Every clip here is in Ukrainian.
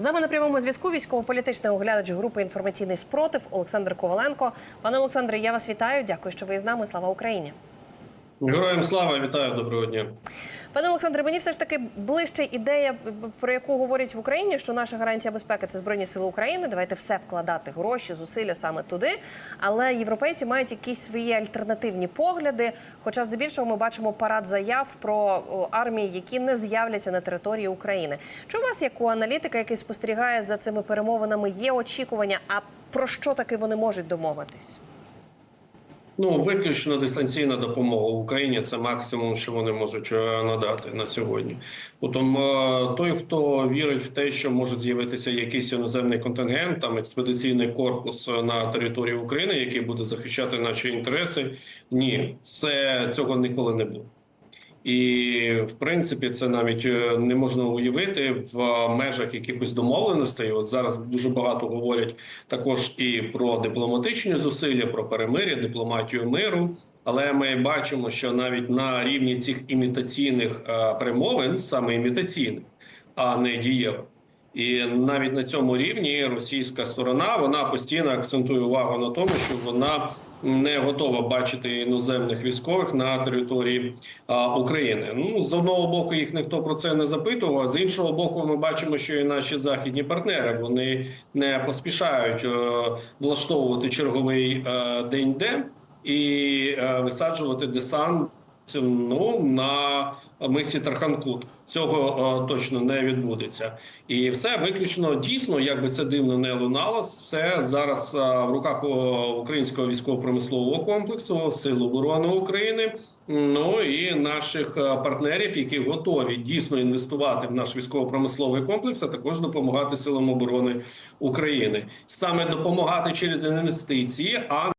З нами на прямому зв'язку військово-політичний оглядач групи інформаційний спротив Олександр Коваленко. Пане Олександре, я вас вітаю. Дякую, що ви з нами. Слава Україні. Героям слава вітаю доброго дня. Пане Олександре, мені все ж таки ближче ідея, про яку говорять в Україні, що наша гарантія безпеки це збройні сили України. Давайте все вкладати гроші, зусилля саме туди. Але європейці мають якісь свої альтернативні погляди. Хоча, здебільшого, ми бачимо парад заяв про армії, які не з'являться на території України. Чи у вас, як у аналітика, який спостерігає за цими перемовинами, є очікування? А про що таки вони можуть домовитись? Ну виключно дистанційна допомога Україні це максимум, що вони можуть е, надати на сьогодні. Потім е, той, хто вірить в те, що може з'явитися якийсь іноземний контингент, там експедиційний корпус на території України, який буде захищати наші інтереси, ні, це цього ніколи не буде. І в принципі це навіть е, не можна уявити в межах якихось домовленостей. От зараз дуже багато говорять також і про дипломатичні зусилля, про перемир'я, дипломатію миру. Але ми бачимо, що навіть на рівні цих імітаційних е, перемовин, саме імітаційних, а не дієвих, і навіть на цьому рівні російська сторона вона постійно акцентує увагу на тому, що вона не готова бачити іноземних військових на території України. Ну з одного боку, їх ніхто про це не запитував. З іншого боку, ми бачимо, що і наші західні партнери вони не поспішають е, влаштовувати черговий е, день Д і е, висаджувати десант. Ну на мисі Тарханкут цього е, точно не відбудеться, і все виключно дійсно, як би це дивно не лунало. Все зараз е, в руках українського військово-промислового комплексу Сил оборони України. Ну і наших е, партнерів, які готові дійсно інвестувати в наш військово-промисловий комплекс, а також допомагати силам оборони України, саме допомагати через інвестиції. а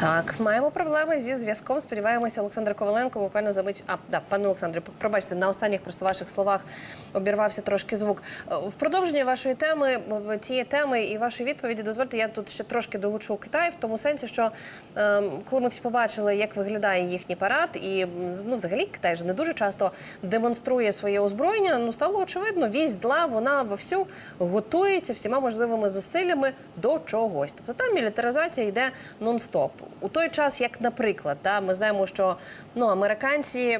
Так, маємо проблеми зі зв'язком. Сподіваємося, Олександр Коваленко буквально за мить. А да, пане Олександре, пробачте, на останніх просто ваших словах обірвався трошки звук. Е, В продовженні вашої теми, цієї теми і вашої відповіді, дозвольте, я тут ще трошки долучу Китай в тому сенсі, що е, коли ми всі побачили, як виглядає їхній парад, і ну, взагалі Китай ж не дуже часто демонструє своє озброєння. Ну стало очевидно, вісь зла вона вовсю готується всіма можливими зусиллями до чогось. Тобто там мілітаризація йде нон-стоп. У той час, як, наприклад, да, ми знаємо, що ну американці,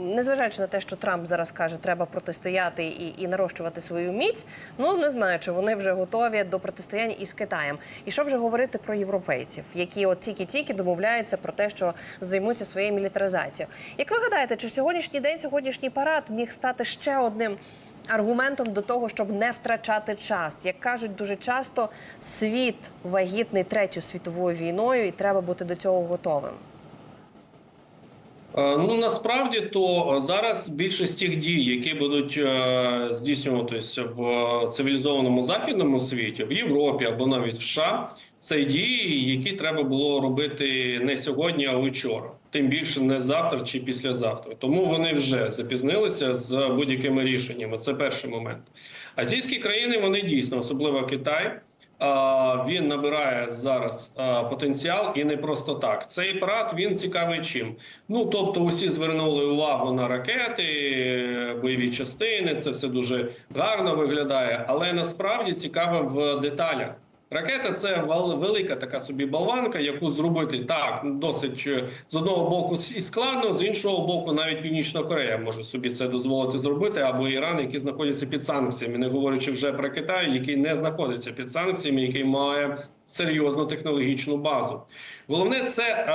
незважаючи на те, що Трамп зараз каже, треба протистояти і, і нарощувати свою міць. Ну не знаю, чи вони вже готові до протистояння із Китаєм. І що вже говорити про європейців, які от тільки-тільки домовляються про те, що займуться своєю мілітаризацією. Як ви гадаєте, чи сьогоднішній день, сьогоднішній парад міг стати ще одним? Аргументом до того, щоб не втрачати час, як кажуть дуже часто, світ вагітний третьою світовою війною, і треба бути до цього готовим. Е, Ну насправді то зараз більшість тих дій, які будуть е, здійснюватися в цивілізованому західному світі, в Європі або навіть в США, це дії, які треба було робити не сьогодні, а вчора. Тим більше не завтра чи післязавтра. Тому вони вже запізнилися з будь-якими рішеннями. Це перший момент. Азійські країни вони дійсно, особливо Китай. Він набирає зараз потенціал і не просто так. Цей парад він цікавий чим. Ну тобто, усі звернули увагу на ракети, бойові частини. Це все дуже гарно виглядає, але насправді цікаво в деталях. Ракета це вел- велика така собі болванка, яку зробити так досить е, з одного боку і складно, з іншого боку, навіть Північна Корея може собі це дозволити зробити, або Іран, який знаходиться під санкціями, не говорячи вже про Китай, який не знаходиться під санкціями, який має серйозну технологічну базу. Головне це е,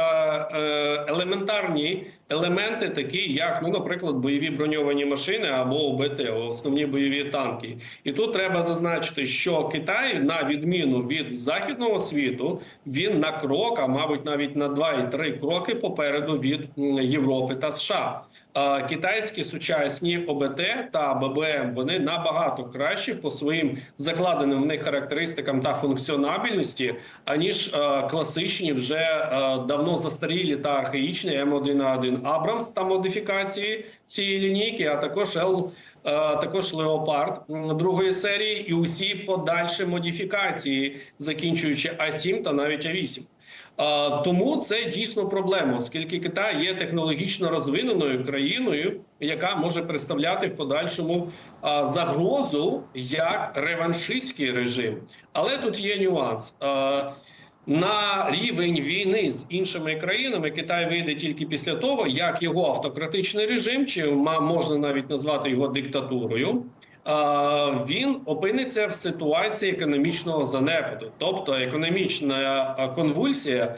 е, елементарні елементи, такі як, ну, наприклад, бойові броньовані машини або ОБТ, основні бойові танки. І тут треба зазначити, що Китай, на відміну від західного світу, він на крок, а мабуть, навіть на два і три кроки попереду від Європи та США. А Китайські сучасні ОБТ та ББМ вони набагато кращі по своїм закладеним в них характеристикам та функціонабельності, аніж е, класичні вже е, давно застарілі та архаїчні М1А1 Абрамс та модифікації цієї лінійки, а також Л. е, Також Леопард другої серії і усі подальші модифікації, закінчуючи А7 та навіть А8. А, Тому це дійсно проблема, оскільки Китай є технологічно розвиненою країною, яка може представляти в подальшому загрозу як реваншистський режим. Але тут є нюанс. На рівень війни з іншими країнами Китай вийде тільки після того, як його автократичний режим, чи можна навіть назвати його диктатурою, він опиниться в ситуації економічного занепаду, тобто економічна конвульсія,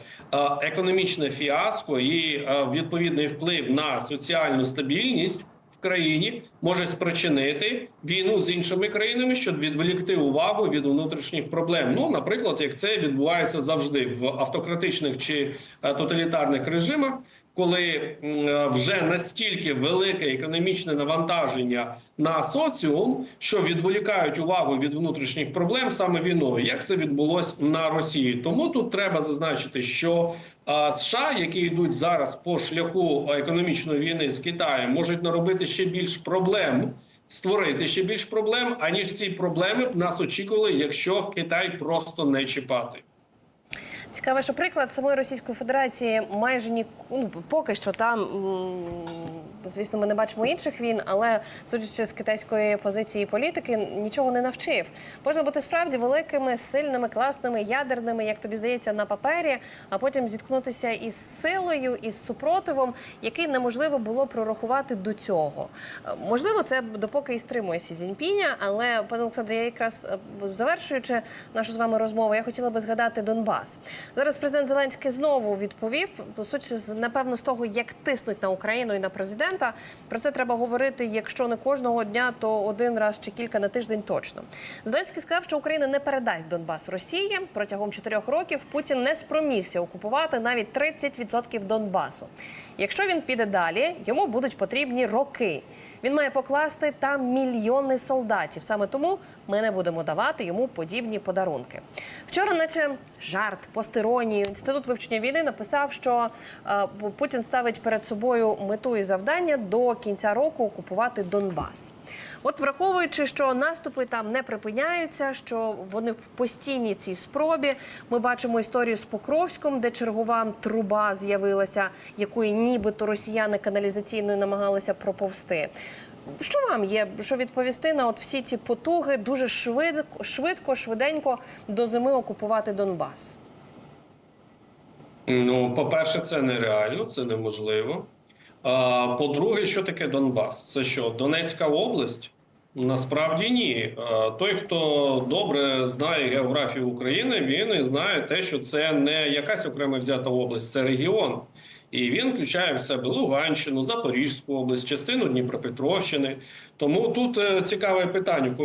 економічне фіаско і відповідний вплив на соціальну стабільність країні може спричинити війну з іншими країнами, щоб відволікти увагу від внутрішніх проблем. Ну, наприклад, як це відбувається завжди в автократичних чи е, тоталітарних режимах, коли е, вже настільки велике економічне навантаження на соціум, що відволікають увагу від внутрішніх проблем саме війною, як це відбулось на Росії. Тому тут треба зазначити, що США, які йдуть зараз по шляху економічної війни з Китаєм, можуть наробити ще більш проблем. Створити ще більш проблем, аніж ці проблеми б нас очікували, якщо Китай просто не чіпати. Цікаво, що приклад самої Російської Федерації майже ні ну, поки що там, звісно, ми не бачимо інших війн, але судячи з китайської позиції політики, нічого не навчив. Можна бути справді великими, сильними, класними, ядерними, як тобі здається, на папері, а потім зіткнутися із силою, із супротивом, який неможливо було прорахувати до цього. Можливо, це допоки і стримує Сі Цзіньпіня, але пане Олександре, я якраз е, завершуючи нашу з вами розмову, я хотіла би згадати Донбас. Зараз президент Зеленський знову відповів по суті, напевно, з того, як тиснуть на Україну і на президента. Про це треба говорити, якщо не кожного дня, то один раз чи кілька на тиждень точно. Зеленський сказав, що Україна не передасть Донбас Росії протягом чотирьох років. Путін не спромігся окупувати навіть 30% Донбасу. Якщо він піде далі, йому будуть потрібні роки. Він має покласти там мільйони солдатів. Саме тому ми не будемо давати йому подібні подарунки. Вчора, наче жарт, постиронію, інститут вивчення війни написав, що е, Путін ставить перед собою мету і завдання до кінця року окупувати Донбас. От враховуючи, що наступи там не припиняються, що вони в постійній цій спробі. Ми бачимо історію з Покровськом, де чергова труба з'явилася, якої нібито росіяни каналізаційною намагалися проповсти. Що вам є що відповісти на от всі ці потуги дуже швидко, швидко, швиденько до зими окупувати Донбас? Ну, по-перше, це нереально, це неможливо. По-друге, що таке Донбас? Це що, Донецька область? Насправді ні. Той, хто добре знає географію України, він і знає те, що це не якась окрема взята область, це регіон. І він включає в себе Луганщину, Запорізьку область, частину Дніпропетровщини. Тому тут е, цікаве питання.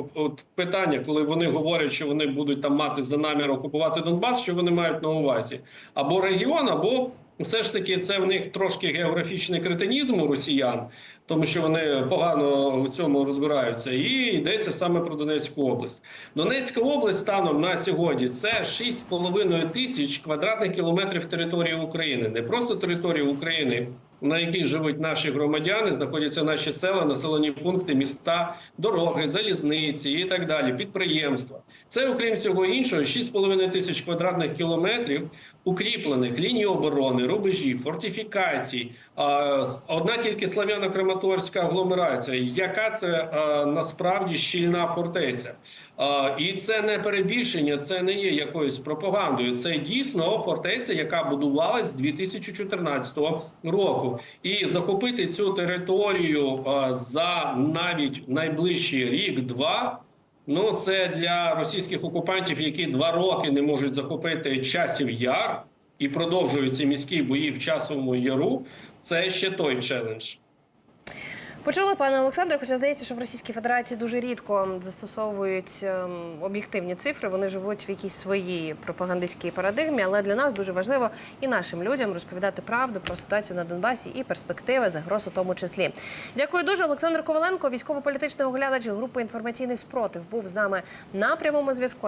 Питання, коли вони говорять, що вони будуть там мати за намір окупувати Донбас, що вони мають на увазі? Або регіон, або все ж таки це в них трошки географічний кретинізм у росіян, тому що вони погано в цьому розбираються. І йдеться саме про Донецьку область. Донецька область станом на сьогодні це 6,5 тисяч квадратних кілометрів території України, не просто території України. На якій живуть наші громадяни, знаходяться наші села, населені пункти, міста, дороги, залізниці і так далі, підприємства. Це, окрім всього іншого, 6,5 тисяч квадратних кілометрів укріплених ліній оборони, рубежів, фортифікацій. Одна тільки славяно-краматорська агломерація. Яка це насправді щільна фортеця? І це не перебільшення, це не є якоюсь пропагандою. Це дійсно фортеця, яка будувалась з 2014 року. І захопити цю територію за навіть найближчий рік-два. Ну, це для російських окупантів, які два роки не можуть захопити часів яр і продовжують ці міські бої в часовому яру. Це ще той челендж. Почули, пане Олександре, хоча здається, що в Російській Федерації дуже рідко застосовують ем, об'єктивні цифри. Вони живуть в якійсь своїй пропагандистській парадигмі. Але для нас дуже важливо і нашим людям розповідати правду про ситуацію на Донбасі і перспективи загроз у тому числі. Дякую дуже. Олександр Коваленко, військово-політичний оглядач групи інформаційний спротив, був з нами на прямому зв'язку.